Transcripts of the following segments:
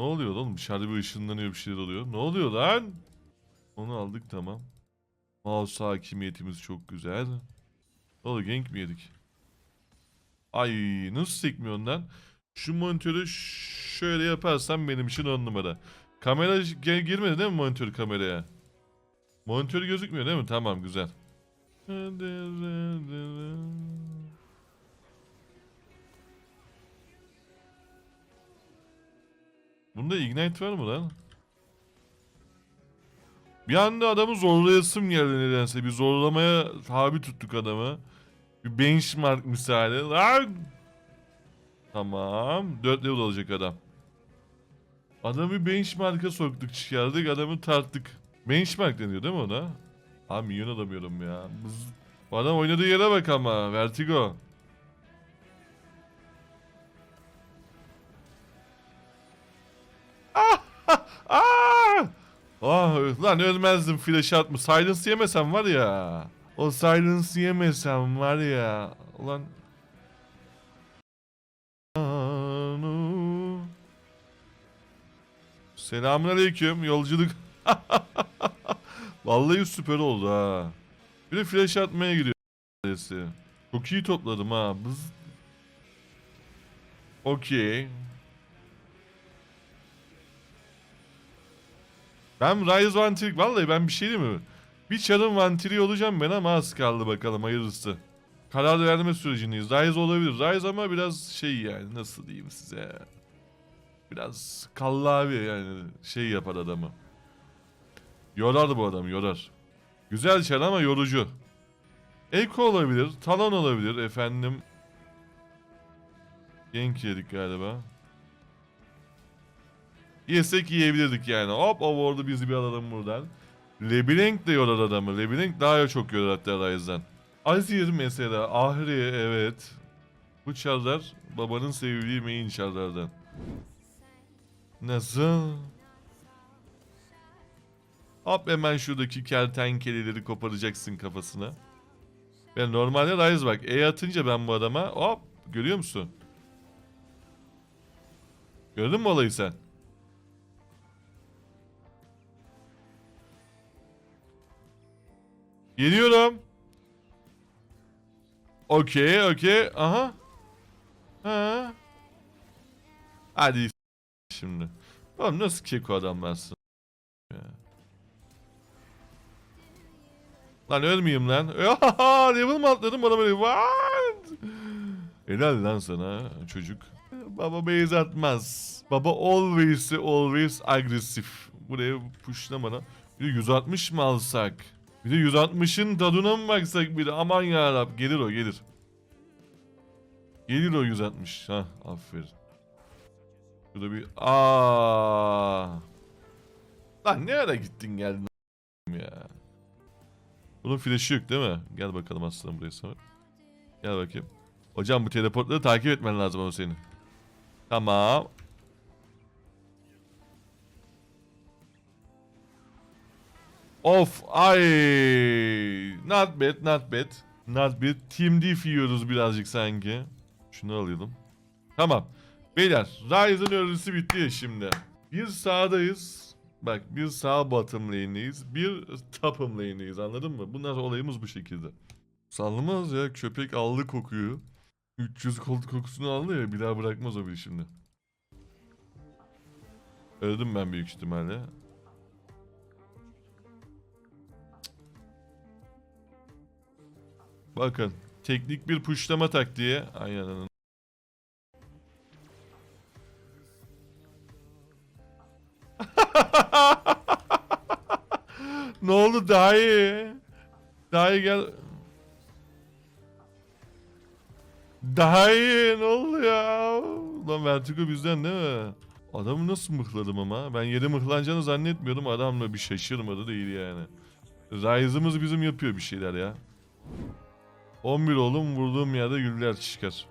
Ne oluyor oğlum? Dışarıda bir ışınlanıyor bir şeyler oluyor. Ne oluyor lan? Onu aldık tamam. Mouse hakimiyetimiz çok güzel. Ne oldu gank mi yedik? Ay nasıl sekmiyor ondan? Şu monitörü şöyle yaparsam benim için on numara. Kamera girmedi değil mi monitör kameraya? Monitör gözükmüyor değil mi? Tamam güzel. Bunda ignite var mı lan? Bir anda adamı zorlayasım geldi nedense. Bir zorlamaya tabi tuttuk adamı. Bir benchmark misali. Lan! Tamam. 4 level olacak adam. Adamı benchmark'a soktuk çıkardık. Adamı tarttık. Benchmark deniyor değil mi ona? Abi minyon alamıyorum ya. Bu adam oynadığı yere bak ama. Vertigo. Ah lan ölmezdim flash atma. Silence yemesem var ya. O silence yemesem var ya. Ulan. Anu. Selamünaleyküm yolculuk. Vallahi süper oldu ha. Bir de flash atmaya neredeyse. Çok iyi topladım ha. Bız. Okey. Ben Rise Vantiri... Vallahi ben bir şey diyeyim mi? Bir çarın vantiri olacağım ben ama az kaldı bakalım hayırlısı. Karar verme sürecindeyiz. Rise olabilir. Rise ama biraz şey yani nasıl diyeyim size. Biraz kallavi yani şey yapar adamı. Yorar bu adam yorar. Güzel çar ama yorucu. Eko olabilir. Talon olabilir efendim. Genk yedik galiba. Yesek yiyebilirdik yani. Hop o ward'u bizi bir alalım buradan. Labyrinth de yorar adamı. Labyrinth daha çok yorar hatta Ryze'den. Azir mesela. Ahri evet. Bu çarlar babanın sevdiği main çarlardan. Nasıl? Hop hemen şuradaki kertenkeleleri koparacaksın kafasına. Ben normalde Ryze bak. E atınca ben bu adama hop görüyor musun? Gördün mü olayı sen? Geliyorum. Okey, okey. Aha. Ha. Hadi şimdi. Oğlum nasıl keko adamlarsın? Ya. Lan ölmeyeyim lan. Level mi atladım bana böyle? What? Helal lan sana çocuk. Baba base atmaz. Baba always always agresif. Buraya pushlamadan. Bir de 160 mı alsak? Bir de 160'ın tadına mı baksak bir de? Aman yarab gelir o gelir. Gelir o 160. Ha aferin. Şurada bir aa. Lan ne ara gittin geldin ya. Bunun flash'ı yok değil mi? Gel bakalım aslanım buraya sonra. Gel bakayım. Hocam bu teleportları takip etmen lazım ama senin. Tamam. Of ay. Not bad not bad. Not bad. Team Diff yiyoruz birazcık sanki. Şunu alayım. Tamam. Beyler Ryzen örgüsü bitti şimdi. Bir sağdayız. Bak bir sağ bottom lane'deyiz. Bir top'ım lane'deyiz anladın mı? Bunlar olayımız bu şekilde. Sallamaz ya köpek aldı kokuyu. 300 koltuk kokusunu aldı ya bir daha bırakmaz o bir şimdi. Öldüm ben büyük ihtimalle. Bakın teknik bir puşlama taktiği. Aynen. ne oldu daha iyi? Daha iyi gel. Daha iyi ne oldu ya? Lan Vertigo bizden değil mi? Adamı nasıl mıhladım ama? Ben yere mıhlanacağını zannetmiyordum. Adam da bir şaşırmadı değil yani. Rise'ımız bizim yapıyor bir şeyler ya. 11 oğlum vurduğum yerde güller çıkar.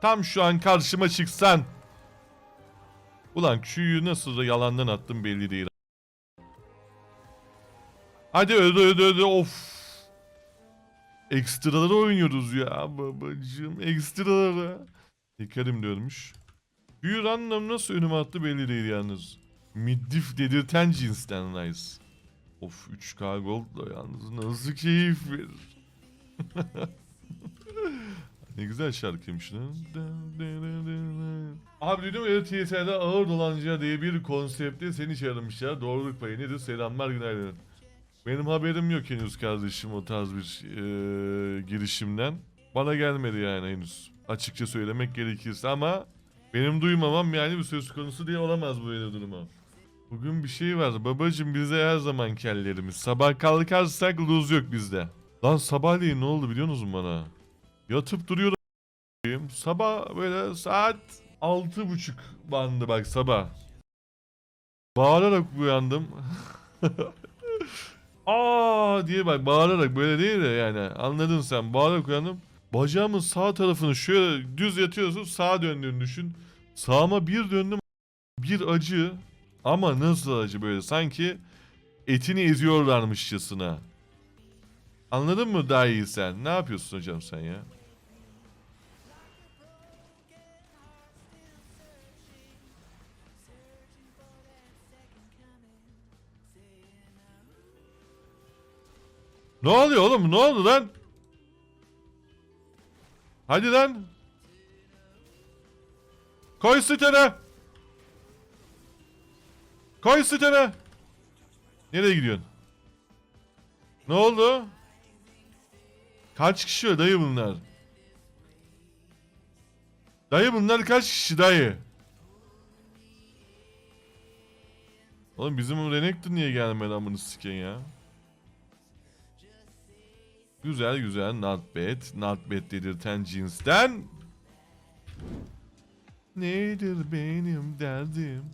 Tam şu an karşıma çıksan. Ulan Q'yu nasıl da yalandan attım belli değil. Hadi öldü öldü öldü of. Ekstraları oynuyoruz ya babacığım ekstraları. Hikarim de ölmüş. Büyü random nasıl önüme attı belli değil yalnız. Middif dedirten cinsten nice. Of 3K gold da yalnız nasıl keyif verir. Ne güzel şarkıymış lan. Abi duydum ya TSL'de ağır dolancıya diye bir konsepte seni çağırmışlar. Doğruluk payı nedir? Selamlar günaydın. Benim haberim yok henüz kardeşim o tarz bir eee, girişimden. Bana gelmedi yani henüz. Açıkça söylemek gerekirse ama benim duymamam yani bir söz konusu diye olamaz böyle duruma. Bugün bir şey var. Babacım bize her zaman kellerimiz. Sabah kalkarsak lose yok bizde. Lan sabahleyin ne oldu biliyor musun bana? Yatıp duruyorum. Sabah böyle saat altı buçuk bandı bak sabah. Bağırarak uyandım. Aa diye bak bağırarak böyle değil de yani anladın sen bağırarak uyandım. Bacağımın sağ tarafını şöyle düz yatıyorsun sağa döndüğünü düşün. Sağıma bir döndüm bir acı ama nasıl acı böyle sanki etini eziyorlarmışçasına. Anladın mı daha iyi sen? Ne yapıyorsun hocam sen ya? Ne oluyor oğlum? Ne oldu lan? Hadi lan. Koy sitene. Koy sitene. Nereye gidiyorsun? Ne oldu? Kaç kişi dayı bunlar? Dayı bunlar kaç kişi dayı? Oğlum bizim Renekton niye gelmedi amını siken ya? Güzel güzel not bad. Not bad dedirten cinsten. Nedir benim derdim?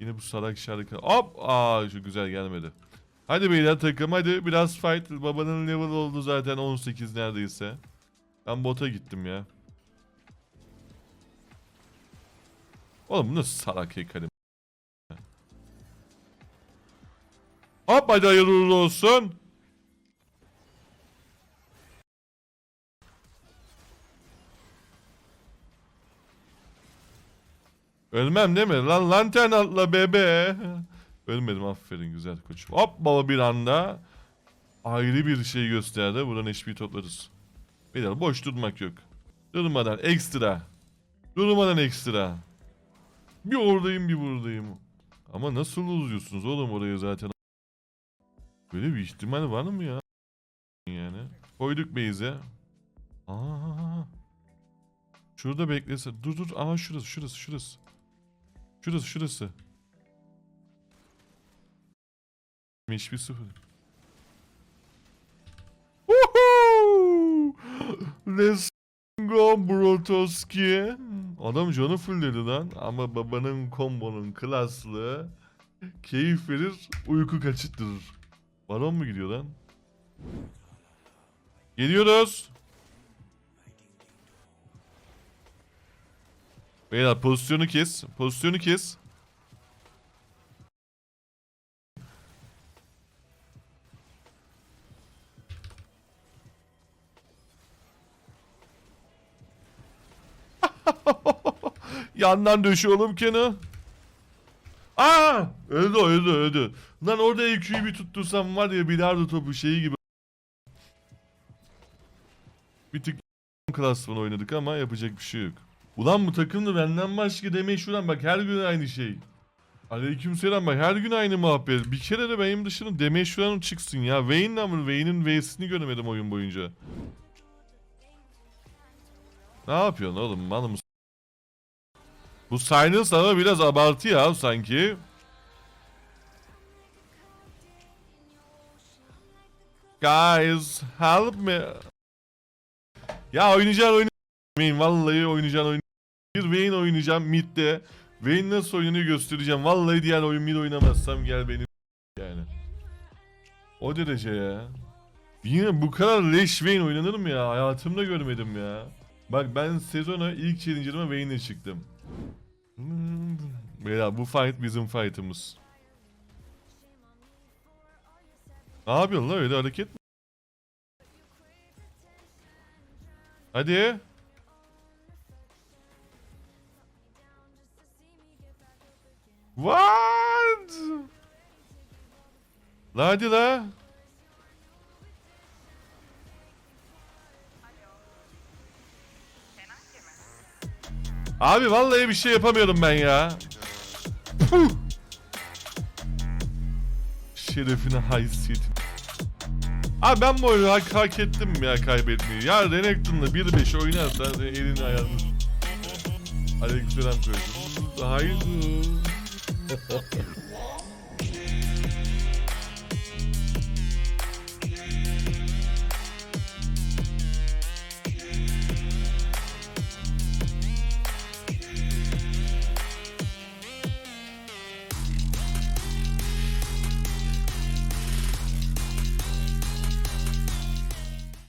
Yine bu salak şarkı. Hop! Aa şu güzel gelmedi. Hadi beyler takım hadi biraz fight. Babanın level oldu zaten 18 neredeyse. Ben bota gittim ya. Oğlum bu nasıl salak heykelim? Hop hadi hayırlı olsun. Ölmem değil mi? Lan lantern atla bebe. Ölmedim aferin güzel koçum. Hop baba bir anda ayrı bir şey gösterdi. Buradan HP toplarız. Beyler boş durmak yok. Durmadan ekstra. Durmadan ekstra. Bir oradayım bir buradayım. Ama nasıl uzuyorsunuz oğlum orayı zaten? Böyle bir ihtimal var mı ya? Yani. Koyduk base'e. Aa. Şurada beklese. Dur dur. Aa şurası şurası şurası. Şurası şurası. Hiçbir sıfır. Let's go Brotoski. Adam canı full dedi lan. Ama babanın kombonun klaslığı keyif verir, uyku kaçırtırır. Baron mu gidiyor lan? Geliyoruz. Beyler pozisyonu kes. Pozisyonu kes. Yandan döşü oğlum Ken'i. Aa! Öldü öldü öldü. Lan orada EQ'yu bir tuttursam var ya bilardo topu şeyi gibi. Bir tık klasman oynadık ama yapacak bir şey yok. Ulan bu takımda benden başka demeyi şuradan bak her gün aynı şey. Aleykümselam bak her gün aynı muhabbet. Bir kere de benim dışında demeyi şuradan çıksın ya. Vayne'le mı? Vayne'in V'sini göremedim oyun boyunca. Ne yapıyorsun oğlum? Mal mısın? Bu Silence ama biraz abartı ya sanki. Guys, help me. Ya oynayacağın oyunu Vayne vallahi oynayacağın oyun. Bir Vayne oynayacağım midde. Vayne nasıl oynanıyor göstereceğim. Vallahi diğer oyun mid oynamazsam gel beni yani. O derece ya. Yine bu kadar leş Vayne oynanır mı ya? Hayatımda görmedim ya. Bak ben sezona ilk challenger'ıma Vayne'le çıktım. Beyler bu fight bizim fight'ımız. Ne yapıyorsun lan öyle hareket mi? Hadi. What? La hadi la. Abi vallahi bir şey yapamıyorum ben ya. Şerefine haysiyetim. Abi ben bu oyunu hak, hak ettim ya kaybetmeyi. Ya Renekton'la 1-5 oynarsan elini ayağını... Aleykümselam koydum. Haydi.